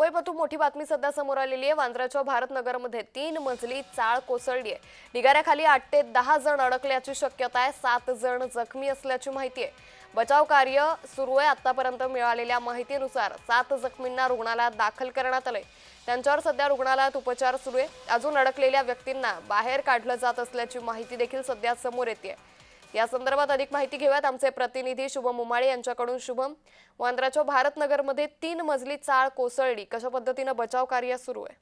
मुंबईमधून मोठी बातमी सध्या समोर आलेली आहे. वांद्र्याच्या भारतनगरमध्ये तीन मजली चाळ कोसळली आहे. ढिगाऱ्याखाली आठ ते दहा जण अडकल्याची शक्यता आहे. सात जण जखमी असल्याची माहिती आहे. बचाव कार्य सुरू आहे. आतापर्यंत मिळालेल्या माहितीनुसार सात जखमींना रुग्णालयात दाखल करण्यात आलंय. त्यांच्यावर सध्या रुग्णालयात उपचार सुरू आहे. अजून अडकलेल्या व्यक्तींना बाहेर काढलं जात असल्याची माहिती देखील सध्या समोर येते या संदर्भात अधिक माहिती घेऊयात. आमचे प्रतिनिधी शुभम उमाळे यांच्याकडून शुभम. वांद्राच्या भारतनगरमध्ये तीन मजली चाळ कोसळली. कशा पद्धतीनं बचाव कार्य सुरू आहे?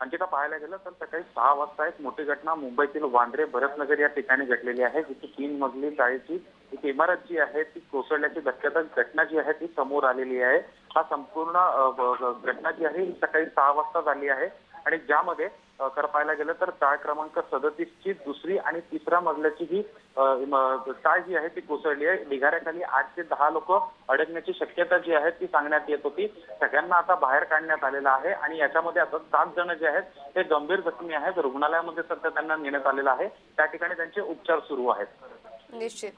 अंकिता पाहायला गेलं तर सकाळी सहा वाजता एक मोठी घटना मुंबईतील वांद्रे भरतनगर या ठिकाणी घडलेली आहे जिथे तीन मजली चाळीची एक इमारत जी आहे ती कोसळल्याची धक्क्यात घटना जी आहे ती समोर आलेली आहे. हा संपूर्ण घटना जी आहे ही सकाळी सहा वाजता झाली आहे. आणि ज्यामध्ये खरं पाहायला गेलं तर चाळ क्रमांक सदतीसची दुसरी आणि तिसऱ्या मजल्याची ही चाळ जी आहे ती कोसळली आहे. ढिगाऱ्याखाली आठ ते दहा लोक अडकण्याची शक्यता जी आहे ती सांगण्यात येत होती. सगळ्यांना आता बाहेर काढण्यात आलेलं आहे आणि याच्यामध्ये आता सात जण जे आहेत ते गंभीर जखमी आहेत. रुग्णालयामध्ये सध्या त्यांना नेण्यात आलेलं आहे. त्या ठिकाणी त्यांचे उपचार सुरू आहेत. निश्चित.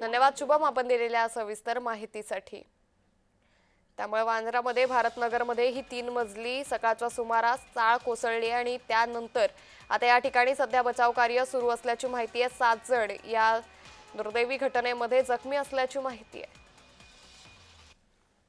धन्यवाद. शुभम आपण दिलेल्या सविस्तर माहितीसाठी. त्यामुळे वांद्रामध्ये भारतनगरमध्ये ही तीन मजली सकाळच्या सुमारास चाळ कोसळली आणि त्यानंतर आता या ठिकाणी सध्या बचाव कार्य सुरू असल्याची माहिती आहे. सात जण या दुर्दैवी घटनेमध्ये जखमी असल्याची माहिती आहे.